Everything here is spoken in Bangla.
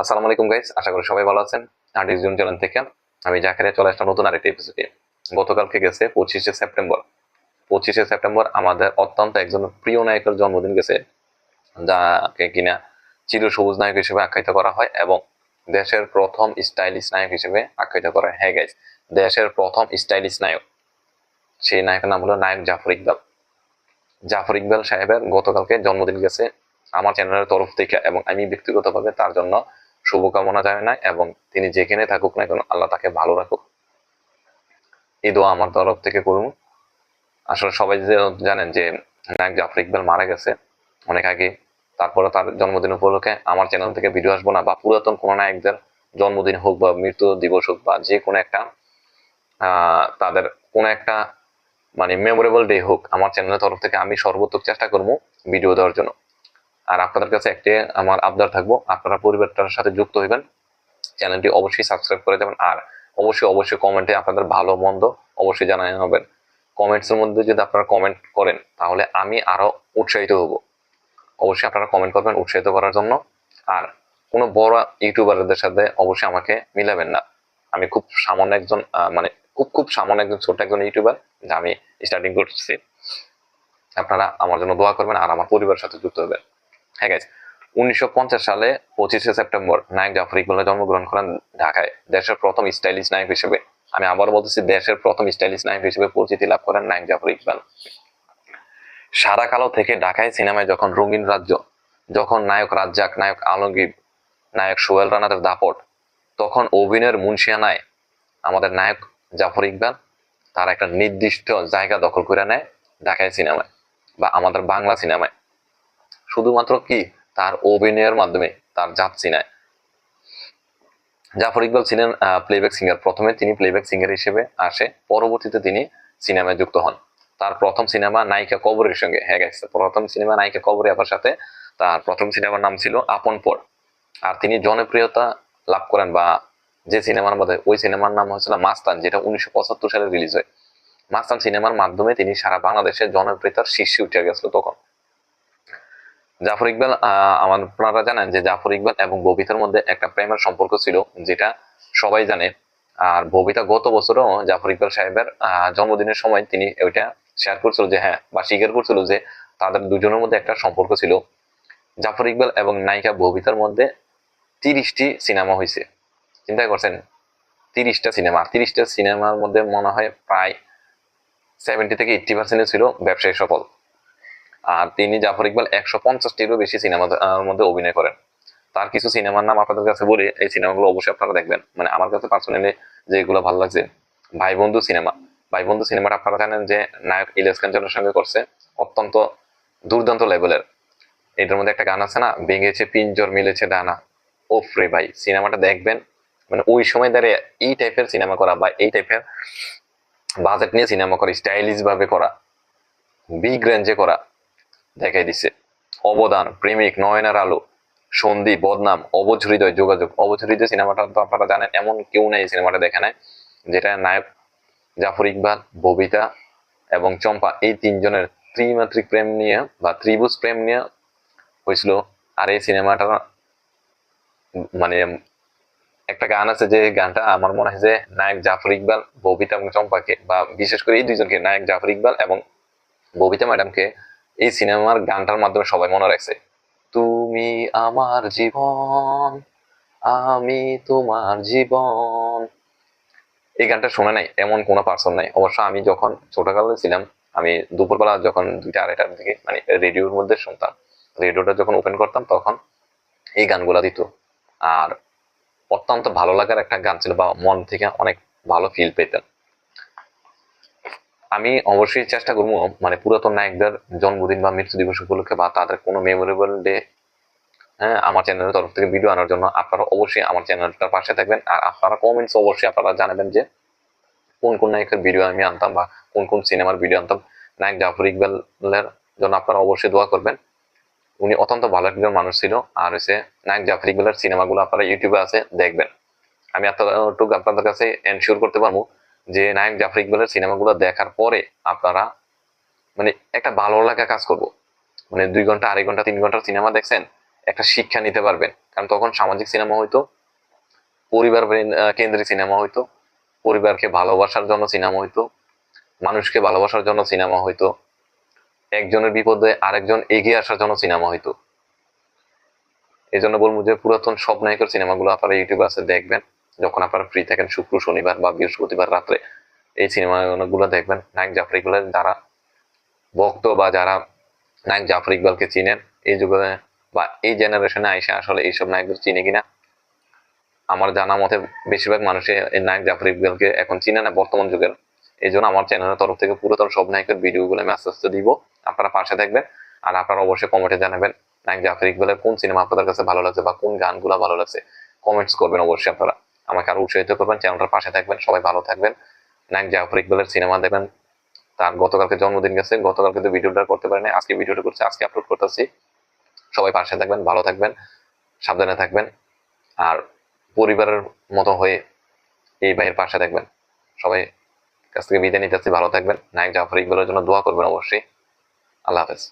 আসসালামু আলাইকুম গাইস আশা করি সবাই ভালো আছেন। আর্টিস্ট জুন চ্যানেল থেকে আমি জাকারিয়া চলে আসলাম নতুন আরেকটি এপিসোডে গতকালকে গেছে পঁচিশে সেপ্টেম্বর। পঁচিশে সেপ্টেম্বর আমাদের অত্যন্ত একজন প্রিয় নায়কের জন্মদিন গেছে, যাকে কিনা চির সবুজ নায়ক হিসেবে আখ্যায়িত করা হয় এবং দেশের প্রথম স্টাইলিশ নায়ক হিসেবে আখ্যায়িত করা হয়। হ্যাঁ গাইস দেশের প্রথম স্টাইলিশ নায়ক। সেই নায়কের নাম হলো নায়ক জাফর ইকবাল। জাফর ইকবাল সাহেবের গতকালকে জন্মদিন গেছে। আমার চ্যানেলের তরফ থেকে এবং আমি ব্যক্তিগতভাবে তার জন্য শুভকামনা জানাই এবং তিনি যেখানে থাকুক না কেন আল্লাহ তাকে ভালো রাখুক। এই দোয়া আমার তরফ থেকে করুন। আসলে সবাই যে জানেন যে নায়ক জাফর ইকবাল মারা গেছে অনেক আগে। তারপরে তার জন্মদিন উপলক্ষে আমার চ্যানেল থেকে ভিডিও আসব না বা পুরাতন কোনো নায়কদের জন্মদিন হোক বা মৃত্যু দিবস হোক বা যে কোনো একটা তাদের কোনো একটা মানে মেমোরেবল ডে হোক আমার চ্যানেলের তরফ থেকে আমি সর্বোত্তক চেষ্টা করব ভিডিও দেওয়ার জন্য। আর আপনাদের কাছে একটি আমার আবদার থাকব, আপনারা পরিবারটার সাথে যুক্ত হইবেন। চ্যানেলটি অবশ্যই সাবস্ক্রাইব করে দেবেন আর অবশ্যই অবশ্যই কমেন্টে আপনাদের ভালো, মন্দ অবশ্যই জানাবেন কমেন্টস এর মধ্যে যদি আপনারা কমেন্ট করেন, তাহলে আমি আরও উৎসাহিত হব। অবশ্যই আপনারা কমেন্ট করবেন উৎসাহিত করার জন্য। আর কোনো বড় ইউটিউবারদের সাথে অবশ্যই আমাকে মিলাবেন না। আমি খুব সামান্য একজন মানে খুব খুব সামান্য একজন ছোট একজন ইউটিউবার যা আমি স্টার্টিং করছি। আপনারা আমার জন্য দোয়া করবেন আর আমার পরিবারের সাথে যুক্ত হবেন। হ্যাঁ গাইজ উনিশশো সালে পঁচিশে সেপ্টেম্বর নায়ক জাফর জন্মগ্রহণ করেন ঢাকায়। দেশের প্রথম স্টাইলিশ নায়ক হিসেবে। আমি আবার বলতেছি, দেশের প্রথম স্টাইলিশ নায়ক হিসেবে পরিচিতি লাভ করেন নায়ক জাফর ইকবাল। সারা কালো থেকে ঢাকায় সিনেমায় যখন রঙিন রাজ্য, যখন নায়ক রাজ্জাক, নায়ক আলমগীর, নায়ক সোহেল রানাদের দাপট, তখন অভিনয়ের মুন্সিয়ানায় আমাদের নায়ক জাফর ইকবাল তার একটা নির্দিষ্ট জায়গা দখল করে নেয় ঢাকায় সিনেমায় বা আমাদের বাংলা সিনেমায়। শুধুমাত্র কি? তার অভিনয়ের মাধ্যমে, তার জাত সিনায় জাফর ইকবাল ছিলেন প্লেব্যাক সিঙ্গার প্রথমে তিনি প্লেব্যাক সিঙ্গার হিসেবে আসে, পরবর্তীতে তিনি সিনেমায় যুক্ত হন। তার প্রথম সিনেমা নায়িকা কবরের সঙ্গে হ্যাঁ গেছে প্রথম সিনেমা নায়িকা কবরে আপার সাথে তার প্রথম সিনেমার নাম ছিল আপন পর। আর তিনি জনপ্রিয়তা লাভ করেন বা যে সিনেমার মধ্যে, ওই সিনেমার নাম হচ্ছিল মাস্তান, যেটা উনিশশো পঁচাত্তর সালে রিলিজ হয়। মাস্তান সিনেমার মাধ্যমে তিনি সারা বাংলাদেশে জনপ্রিয়তার শীর্ষে উঠে গেছিল তখন। জাফর ইকবাল আমার আপনারা জানেন যে জাফর ইকবাল এবং ববিতার মধ্যে একটা প্রেমের সম্পর্ক ছিল, যেটা সবাই জানে। আর ববিতা গত বছরও জাফর ইকবাল সাহেবের জন্মদিনের সময় তিনি ওইটা শেয়ার করছিল যে হ্যাঁ বা স্বীকার করছিল যে, তাদের দুজনের মধ্যে একটা সম্পর্ক ছিল। জাফর ইকবাল এবং নায়িকা ববিতার মধ্যে তিরিশটি সিনেমা হয়েছে চিন্তা করছেন, তিরিশটা সিনেমা তিরিশটা সিনেমার মধ্যে মনে হয় প্রায় সেভেন্টি থেকে এইটটি পার্সেন্ট ছিল ব্যবসায়ী সফল। আর তিনি জাফর ইকবাল একশো পঞ্চাশটিরও বেশি সিনেমা মধ্যে অভিনয় করেন। তার কিছু সিনেমার নাম আপনাদের কাছে বলে, এই সিনেমাগুলো অবশ্যই আপনারা দেখবেন। মানে আমার কাছে পার্সোনালি যেগুলো ভালো লাগছে ভাই বন্ধু সিনেমা। ভাই বন্ধু সিনেমাটা আপনারা জানেন যে নায়ক ইলিয়াস কাঞ্চনের সঙ্গে করছে, অত্যন্ত দুর্দান্ত লেভেলের। এটার মধ্যে একটা গান আছে না, ভেঙেছে পিঞ্জর, মিলেছে ডানা। ওফ রে ভাই, সিনেমাটা দেখবেন। মানে ওই সময় দাঁড়িয়ে এই টাইপের সিনেমা করা বা এই টাইপের বাজেট নিয়ে সিনেমা করা স্টাইলিশ ভাবে করা বিগ রেঞ্জে করা। দেখাই দিছে। অবদান, প্রেমিক নয়নার আলো, সন্ধি, বদনাম, অবুঝ হৃদয়, যোগাযোগ। অবুঝ হৃদয় সিনেমাটা তো আপনারা জানেন, এমন কেউ নাই সিনেমাটা দেখে নাই, যেটা নায়ক জাফর ইকবাল, ববিতা এবং চম্পা, এই তিনজনের ত্রিমাত্রিক প্রেম নিয়ে বা ত্রিভুজ প্রেম নিয়ে হয়েছিল। আর এই সিনেমাটা মানে একটা গান আছে যে গানটা আমার মনে হয় যে নায়ক জাফর ইকবাল, ববিতা এবং চম্পাকে বা বিশেষ করে এই দুইজনকে নায়ক জাফর ইকবাল এবং ববিতা ম্যাডামকে এই সিনেমার গানটার মাধ্যমে সবাই মনে রাখছে, তুমি আমার জীবন, আমি তোমার জীবন। এই গানটা শুনে নাই, এমন কোনো পার্সন নাই। অবশ্য আমি যখন ছোটকালে ছিলাম, আমি দুপুরবেলা যখন দুইটা আড়াইটার দিকে মানে রেডিওর মধ্যে শুনতাম, রেডিওটা যখন ওপেন করতাম তখন এই গানগুলা দিত। আর অত্যন্ত ভালো লাগার একটা গান ছিল বা মন থেকে অনেক ভালো ফিল পেতেন আমি অবশ্যই চেষ্টা করব মানে পুরাতন নায়কদের জন্মদিন বা মৃত্যু দিবস উপলক্ষে বা তাদের কোনো মেমোরেবল ডে হ্যাঁ আমার চ্যানেলের তরফ থেকে ভিডিও আনার জন্য আপনারা অবশ্যই আমার চ্যানেলটার পাশে থাকবেন। আর আপনারা কমেন্টস অবশ্যই আপনারা জানাবেন যে কোন কোন নায়কের ভিডিও আমি আনতাম বা কোন কোন সিনেমার ভিডিও আনতাম। নায়ক জাফর ইকবালের জন্য আপনারা অবশ্যই দোয়া করবেন। উনি অত্যন্ত ভালো একজন মানুষ ছিল। আর হচ্ছে নায়ক জাফর ইকবালের সিনেমাগুলো আপনারা ইউটিউবে আছে, দেখবেন। আমি এতটুকু আপনাদের কাছে এনশিওর করতে পারব যে নায়ক জাফর ইকবালের সিনেমাগুলো দেখার পরে আপনারা মানে একটা ভালো লাগা কাজ করব। মানে দুই ঘণ্টা, আড়াই ঘণ্টা, তিন ঘণ্টার সিনেমা দেখছেন, একটা শিক্ষা নিতে পারবেন। কারণ তখন সামাজিক সিনেমা হইতো, পরিবার কেন্দ্রিক সিনেমা হইতো, পরিবারকে ভালোবাসার জন্য সিনেমা হইতো, মানুষকে ভালোবাসার জন্য সিনেমা হইতো, একজনের বিপদে আরেকজন এগিয়ে আসার জন্য সিনেমা হইতো। এই জন্য বলব যে পুরাতন সব নায়কের সিনেমাগুলো আপনারা ইউটিউবে আছে দেখবেন। যখন আপনারা ফ্রি থাকেন, শুক্র, শনিবার বা বৃহস্পতিবার রাত্রে এই সিনেমাগুলো দেখবেন। নায়ক জাফর ইকবালের যারা ভক্ত বা যারা নায়ক জাফর ইকবালকে চিনেন, এই যুগে বা এই জেনারেশনে আইসা আসলে এইসব নায়কদের চিনে কিনা? আমার জানা মতে বেশিরভাগ মানুষে এই নায়ক জাফর ইকবালকে এখন চিনে না বর্তমান যুগের। এই জন্য আমার চ্যানেলের তরফ থেকে পুরাতন সব নায়কের ভিডিওগুলো আমি আস্তে আস্তে দিব। আপনারা পাশে থাকবেন আর আপনারা অবশ্যই কমেন্টে জানাবেন নায়ক জাফর ইকবালের কোন সিনেমা আপনাদের কাছে ভালো লাগছে বা কোন গানগুলো ভালো লাগছে। কমেন্টস করবেন অবশ্যই আপনারা। আমাকে আরও উৎসাহিত করবেন, চ্যানেলটার পাশে থাকবেন, সবাই ভালো থাকবেন। নায়ক জাফর ইকবালের সিনেমা দেখবেন, তার গতকালকে জন্মদিন গেছে, গতকালকে তো ভিডিওটা করতে পারেনি, আজকে ভিডিওটা করছে, আজকে আপলোড করতেছি। সবাই পাশে থাকবেন, ভালো থাকবেন, সাবধানে থাকবেন, আর পরিবারের মতো হয়ে এই ভাইয়ের পাশে থাকবেন। সবাই কাছ থেকে বিদায় নিতে ভালো থাকবেন। নায়ক জাফর ইকবালের জন্য দোয়া করবেন অবশ্যই। আল্লাহ হাফেজ।